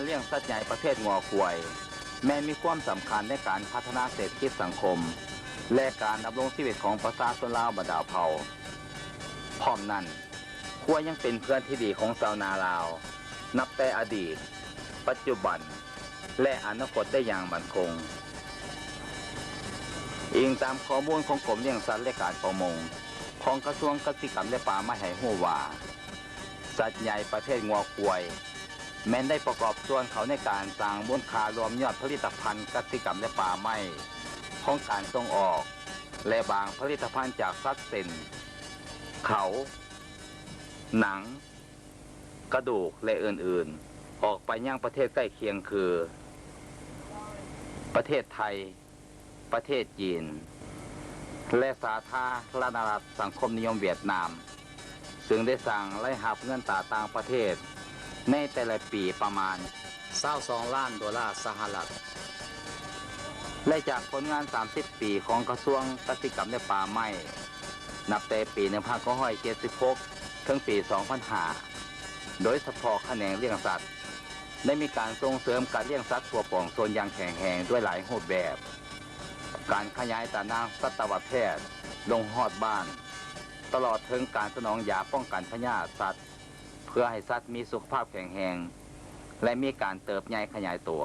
การเลี้ยงสัตว์ใหญ่ประเภทงัวควายแม้มีความสำคัญในการพัฒนาเศรษฐกิจสังคม และการดำรงชีวิตของประชาชนลาวบรรดาเผ่าพร้อมนั้นควายยังเป็นเพื่อนที่ดีของชาวนาลาว นับแต่อดีต ปัจจุบัน และอนาคตได้อย่างมั่นคงอิงตามข้อมูลของกรมเลี้ยงสัตว์และการประมง ของกระทรวงเกษตรกรรมและป่าไม้ให้หู้ว่า สัตว์ใหญ่ประเภทงัวควาย แม้นได้ประกอบส่วนเขาในการสร้างมูลค่ารวมยอดผลิตภัณฑ์กสิกรรมและป่าไม้ของการส่งออก และบางผลิตภัณฑ์จากสัตว์เส้นเขา หนัง กระดูกและอื่นๆ ออกไปยังประเทศใกล้เคียงคือ ประเทศไทย ประเทศจีน และสาธารณรัฐสังคมนิยมเวียดนาม ซึ่งได้สั่งไล่หับเงินตาต่างประเทศ ในแต่ละปีประมาณ22ล้านดอลลาร์สหรัฐ และจากผลงาน 30 ปีของกระทรวงกตรกรรมและป่าไม้ นับแต่ปี1976ถึงปี 2005 โดยเฉพาะแขนงเลี้ยงสัตว์ ได้มีการส่งเสริมการเลี้ยงสัตว์ตัวป่องโซนอย่างแข็งแรงด้วยหลายรูปแบบ การขยายตานางสัตวแพทย์ ลงหอดบ้าน ตลอดถึงการสนองยาป้องกันพยาธิสัตว์ เพื่อให้สัตว์มีสุขภาพแข็งแรงและมีการเติบใหญ่ขยายตัว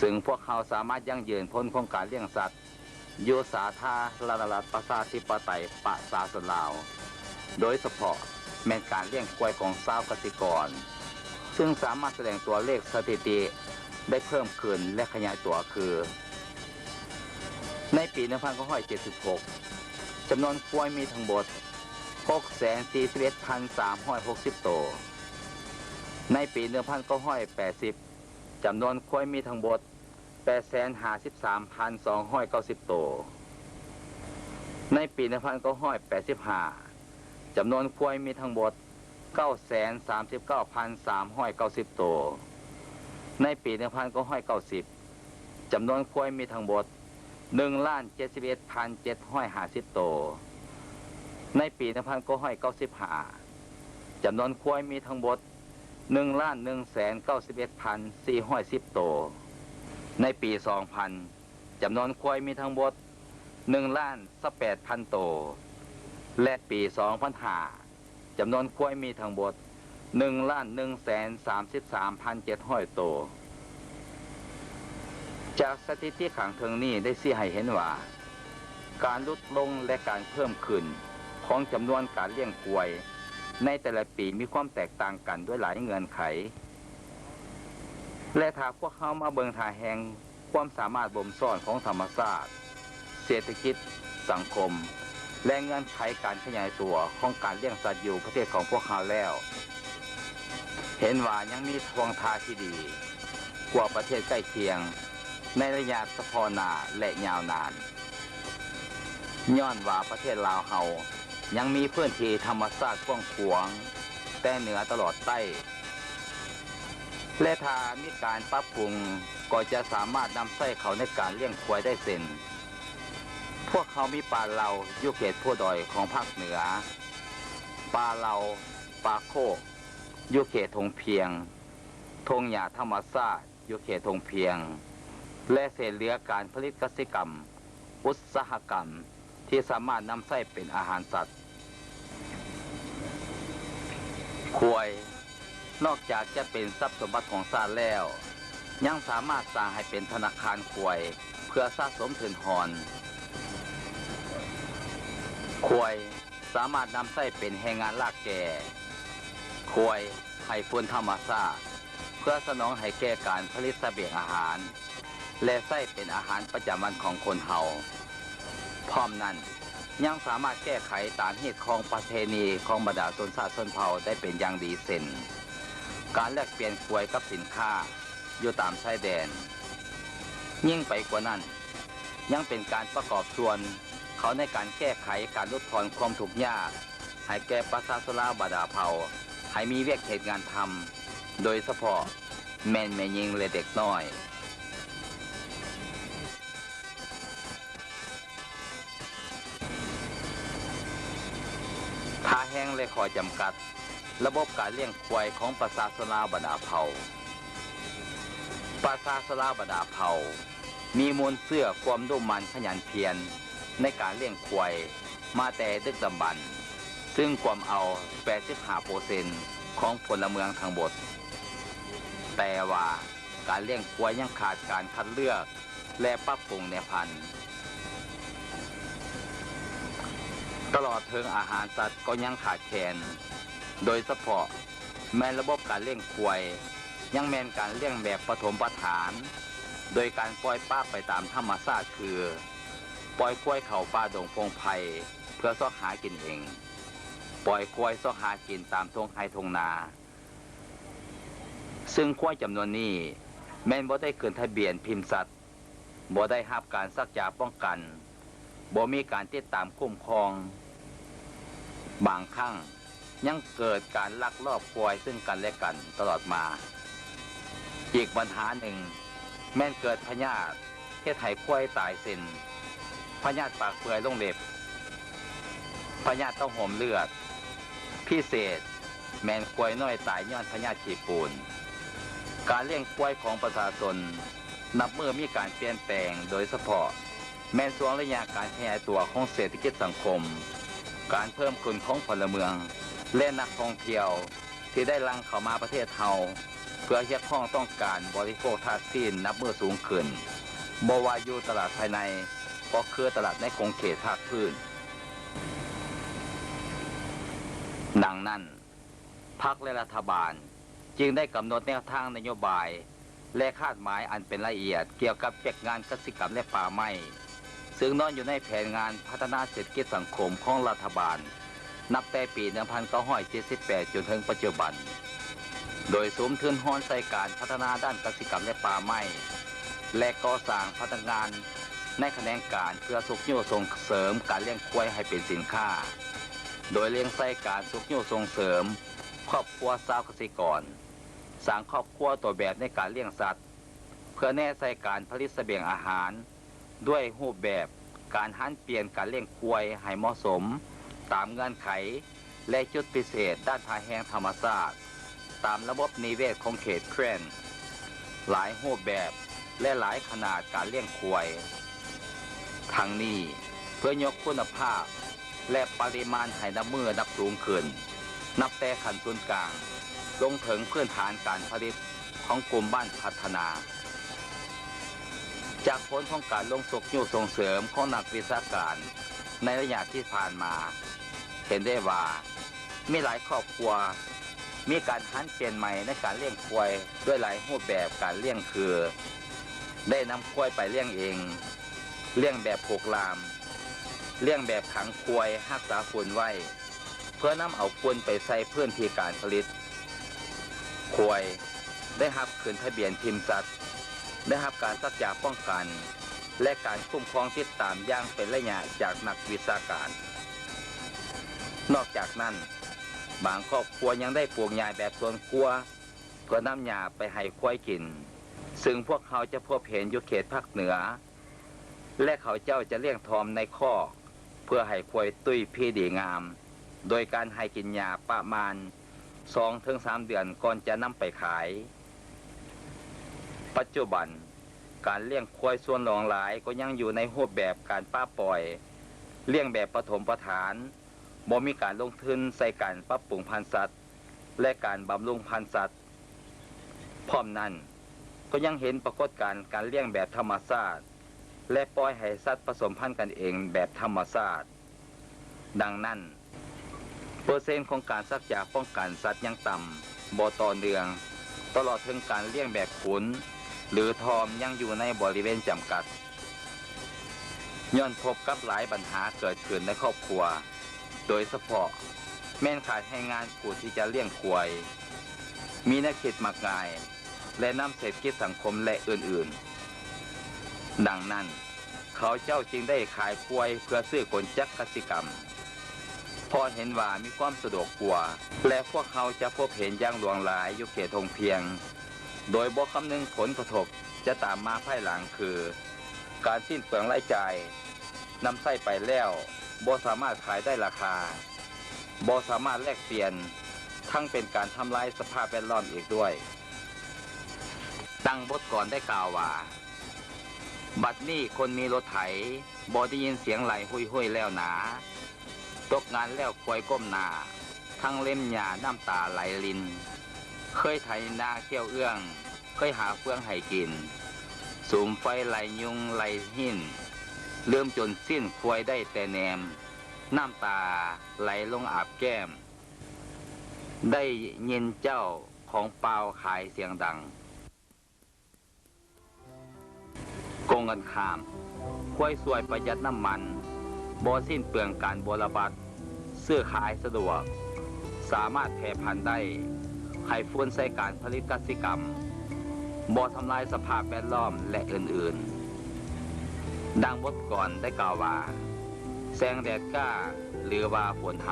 ซึ่งพวกเขาสามารถยั่งยืนพ้นของการเลี้ยงสัตว์อยู่สาธารณรัฐประชาธิปไตยปะชาชนลาว โดยเฉพาะแม่การเลี้ยงควายของชาวกษตรกร ซึ่งสามารถแสดงตัวเลขสถิติได้เพิ่มขึ้นและขยายตัวคือ ในปี 1976จำนวนควายมีทั้งหมด 641,360ตัวในปี1980จำนวนควายมีทั้งหมด853,290ตัวในปี1985จำนวนควายมีทั้งหมด939,390ตัวในปี1990จำนวนควายมีทั้งหมด1ล้าน71,750ตัว ในปี1995จำนวนควายมีทั้งหมด1ล้าน191,410ตัวในปี2000จำนวนควายมีทั้งหมด1ล้าน18,000ตัวและปี2005จำนวนควายมีทั้งหมด1ล้าน133,700ตัวจากสถิติขังเทิงนี้ได้ชี้ให้เห็นว่า การลดลงและการเพิ่มขึ้น ของจำนวนการเลี้ยงควย ในแต่ละปีมีความแตกต่างกันด้วยหลายเงื่อนไข และถ้าพวกเขามาเบิงทาแหงความสามารถบ่มซ่อนของธรรมชาติเศรษฐกิจ สังคม และเงื่อนไขการขยายตัวของการเลี้ยงสัตว์อยู่ประเทศของพวกเขาแล้ว เห็นว่ายังมีทวงทาที่ดี กว่าประเทศใกล้เคียง ในระยะเฉพาะหน้าและยาวนานย้อนว่าประเทศลาวเฮา ยังมีพื้นที่ธรรมชาติกว้างขวางแต่เหนือตลอดใต้ และถ้ามีการปรับปรุงก็จะสามารถนำใส่เขาในการเลี้ยงควายได้เส้นพวกเขามีป่าเราอยู่เขตผู้ดอยของภาคเหนือป่าเราป่าโคกอยู่เขตทงเพียงทงหญ้าธรรมชาติอยู่เขตทงเพียง และเศษเหลือการผลิตกสิกรรม อุตสาหกรรมที่สามารถนำใส่เป็นอาหารสัตว์ ควย นอกจากจะเป็นทรัพย์สมบัติของชาติแล้ว ยังสามารถสร้างให้เป็นธนาคารควย เพื่อสะสมทุนหอนควยสามารถนำใส่เป็นแรงงานลากแก่ควยให้ฟื้นธรรมชาติเพื่อสนองให้แก่การผลิตเสบียงอาหาร และใส่เป็นอาหารประจำวันของคนเฮาพร้อมนั้น ยังสามารถแก้ไขตามเหตุของประเพณีของบรรดาชนชาติชนเผ่าได้เป็นอย่างดีเส้นการแลกเปลี่ยนควยกับสินค้าอยู่ตามชายแดน ยิ่งไปกว่านั้น ยังเป็นการประกอบส่วนเขาในการแก้ไขการลดทอนความทุกข์ยากให้แก่ประชาชนบรรดาเผ่าให้มีเวียกเหตุงานทำโดยเฉพาะแม่นแม่ยิงและเด็กน้อย งและขอจำกัด ระบบการเลี้ยงควายของประชาชนลาบรรดาเผ่าประชาชนลาบรรดาเผ่า มีมวลเสื้อความดุมันขยันเพียรในการเลี้ยงควายมาแต่ดึกดำบรรซึ่งความเอา 85%ของพลเมืองทั้งหมด แต่ว่าการเลี้ยงควายยังขาดการคัดเลือก และปรับปรุงแนวพันธุ์ ตลอดเทิงอาหารสัตว์ก็ยังขาดแคลนโดยเฉพาะแม่นระบบการเลี้ยงควายยังแม่นการเลี้ยงแบบปฐมประฐาน โดยการปล่อยป้าไปตามธรรมชาติคือ ปล่อยควายเข่าป่าดงพงไผ่เพื่อซอกหากินเอง ปล่อยควายซอกหากินตามทงไฮทงนา ซึ่งควายจำนวนนี้แม่นบ่ได้ขึ้นทะเบียนพิมพ์สัตว์บ่ได้รับการซักยาป้องกันบ่มีการติดตามคุ้มครอง บางครั้งยังเกิดการลักลอบควายซึ่งกันและกันตลอดมา อีกปัญหาหนึ่ง แม่นเกิดพยาธิเฮ็ดให้ควยตายสิ้นพยาธิปากเปื่อยลงเล็บพยาธิต้องห่มเลือด พิเศษ แมนควยน้อยตายย้อนพยาธิฉีดปูน การเลี้ยงควยของประชาชนนับเมื่อมีการเปลี่ยนแปลงโดยเฉพาะ แม้นสวนระยะการขยายตัวของเศรษฐกิจสังคม การเพิ่มขึ้นของพลเมือง และนักท่องเที่ยวที่ได้ลังเข้ามาประเทศเฮาเพื่อเรียกร้องต้องการบริโภคทาสซีนนับเมื่อสูงขึ้นบวายูตลาดภายในก็คือตลาดในคงเขตภาคพื้น ดังนั้นพรรคและรัฐบาลจึงได้กำหนดแนวทางนโยบาย และคาดหมายอันเป็นละเอียดเกี่ยวกับเก็บงานกสิกรรมและป่าไม้ ซึ่งนอนอยู่ในแผนงานพัฒนาเศรษฐกิจสังคมของรัฐบาล นับแต่ปี 1978 จนถึงปัจจุบัน โดยสมทุนฮอนใส่การพัฒนาด้านกสิกรรมและป่าไม้และก่อสร้างพัฒนานในแขนงการเพื่อสุขโยส่งเสริมการเลี้ยงควายให้เป็นสินค้า โดยเลี้ยงไส้การสุขโยส่งเสริม ครอบครัวสาวเกษตรกร สร้างครอบครัวตัวแบบในการเลี้ยงสัตว์ เพื่อแน่ใจการผลิตเสบียงอาหาร ด้วยรูปแบบการหันเปลี่ยนการเลี้ยงควายให้เหมาะสม ตามเงื่อนไข และจุดพิเศษด้านทายแห่งธรรมชาติตามระบบนิเวศของเขตแครนหลายรูปแบบและหลายขนาดการเลี้ยงควายทั้งนี้เพื่อยกคุณภาพ และปริมาณให้น้ำมือนับสูงขึ้น นับแต่ขั้นส่วนกลาง ลงถึงพื้นฐานการผลิตของกลุ่มบ้านพัฒนา จากผลของการลงสกยูส่งเสริมของนักวิชาการในระยะที่ผ่านมา เห็นได้ว่ามีหลายครอบครัว มีการหันเปลี่ยนใหม่ในการเลี้ยงควายด้วยหลายรูปแบบการเลี้ยงคือ ได้นำควายไปเลี้ยงเอง เลี้ยงแบบผูกลาม เลี้ยงแบบขังควายรักษาฝุ่นไว้ เพื่อนำเอาฝุ่นไปใส่พื้นที่การผลิตควายได้รับคืนทะเบียนพิมพ์สัตว์ ได้รับการสักยาป้องกัน และการคุ้มครองติดตามย่างเป็นระยะจากนักวิชาการ นอกจากนั้น บางครอบครัวยังได้ปลูกหญ้าแบบสวนครัว เพื่อนำหญ้าไปให้ควายกิน ซึ่งพวกเขาจะพบเห็นอยู่เขตภาคเหนือ และเขาเจ้าจะเลี้ยงทอมในคอกเพื่อให้ควายตุ้ยพี่ดีงาม โดยการให้กินยาประมาณ2-3ถึง3เดือนก่อนจะนำไปขาย ปัจจุบัน การเลี้ยงควายส่วนหลองหลายก็ยังอยู่ในรูปแบบการป้าปล่อย เลี้ยงแบบปฐมประฐานบ่มีการลงทุนใส่การปรับปรุงพันธุ์สัตว์ และการบำรุงพันธุ์สัตว์ พร้อมนั้นก็ยังเห็นปรากฏการณ์การเลี้ยงแบบธรรมชาติและปล่อยให้สัตว์ผสมพันธุ์กันเองแบบธรรมชาติดังนั้น เปอร์เซ็นต์ของการซักยาป้องกันสัตว์ยังต่ำบ่ต่อเนื่อง ตลอดถึงการเลี้ยงแบบขุน หรือทอมยังอยู่ในบริเวณจำกัด ย้อนพบกับหลายปัญหาเกิดขึ้นในครอบครัว โดยเฉพาะแม่นขาดให้งานกูที่จะเลี้ยงควายมีนักคิดมากมาย และนำเศรษฐกิจสังคมและอื่นๆ ดังนั้น เขาเจ้าจึงได้ขายควายเพื่อซื้อกลจักรกสิกรรมพอเห็นว่ามีความสะดวกกว่า และพวกเขาจะพบเห็นอย่างหลวงหลายอยู่เขตทงเพียง โดยบอกคำนึงผลกระทบจะตามมาภายหลังคือ การสิ้นเปลืองรายจ่ายนำไส้ไปแล้วบ่สามารถขายได้ราคาบ่สามารถแลกเปลี่ยนทั้งเป็นการทำลายสภาพแวดล้อมอีกด้วย ตั้งบทก่อนได้กล่าวว่า บัดนี้คนมีรถไถบอได้ยินเสียงไหลหุยหุยแล้วหนา ตกงานแล้วควยก้มหนา ทั้งเล่มหญ้าน้ำตาไหลลิน เคยไถนาเขี้ยวเอื้อง เคยหาเฟืองให้กิน สูมไฟไหลยุงไหลหินเลื่อมจนสิ้นควยได้แต่แนม น้ำตาไหลลงอาบแก้ม ได้ยินเจ้าของเปล่าขายเสียงดังโกงกันขามควายสวยประหยัดน้ำมันบ่สิ้นเปลืองการบรบัตซื้อขายสะดวก สามารถแพร่พันธุ์ได้ ไข่ฟุ้นใส่การผลิตกสิกรรมบ่ทำลายสภาพแวดล้อมและอื่นๆ ดังบทก่อนได้กล่าวว่า แสงแดดกล้าหรือว่าฝนท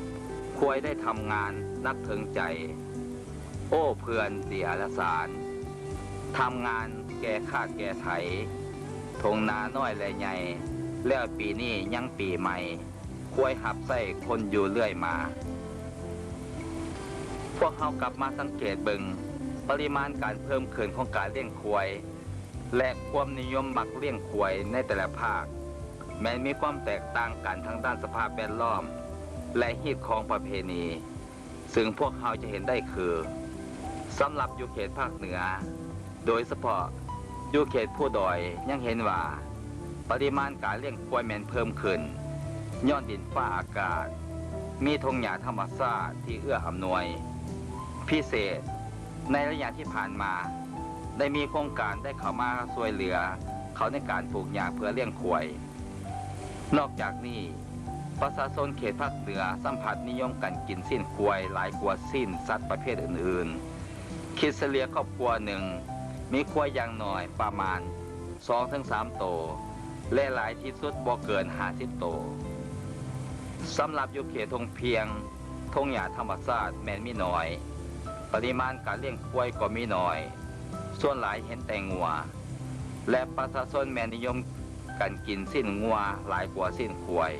ำควายได้ทำงานนักถึงใจ โอ้เพื่อนเสียละสารทำงานแก่ข้าแก่ไถทงนาน้อยและใหญ่ แล้วปีนี้ยังปีใหม่ ควายหับไส้คนอยู่เรื่อยมา พวกเขากลับมาสังเกตเบิงปริมาณการเพิ่มขึ้นของการเลี้ยงควายและความนิยมมักเลี้ยงควายในแต่ละภาค แม้มีความแตกต่างกันทางด้านสภาพแวดล้อม และฮีตของประเพณี ซึ่งพวกเขาจะเห็นได้คือสำหรับอยู่เขตภาคเหนือ โดยเฉพาะอยู่เขตผู้ดอยยังเห็นว่า ปริมาณการเลี้ยงควายแมนเพิ่มขึ้นย้อนดินฟ้าอากาศ มีทงหญ้าธรรมชาติที่เอื้ออำนวย พิเศษ ในระยะที่ผ่านมา ได้มีโครงการได้เข้ามาช่วยเหลือ เขาในการปลูกหญ้าเพื่อเลี้ยงควายนอกจากนี้ประชาชนเขตภาคเหนือสัมผัสนิยมกันกินสิ้นควายหลายกว่าสิ้นสัตว์ประเภทอื่นๆ คิดเฉลี่ยครอบครัวหนึ่ง มีควายอย่างหน้อยประมาณ2-3โต และหลายที่สุดบ่เกิน 50 โตสำหรับอยู่เขตทงเพียงทงหญ้าธรรมชาสติแมนมีน้อย ปริมาณการเลี้ยงควายก็มีน้อย ส่วนหลายเห็นแต่งัว และประชาชนแม่นิยมกันกินสิ้นงัวหลายกว่าสิ้นควาย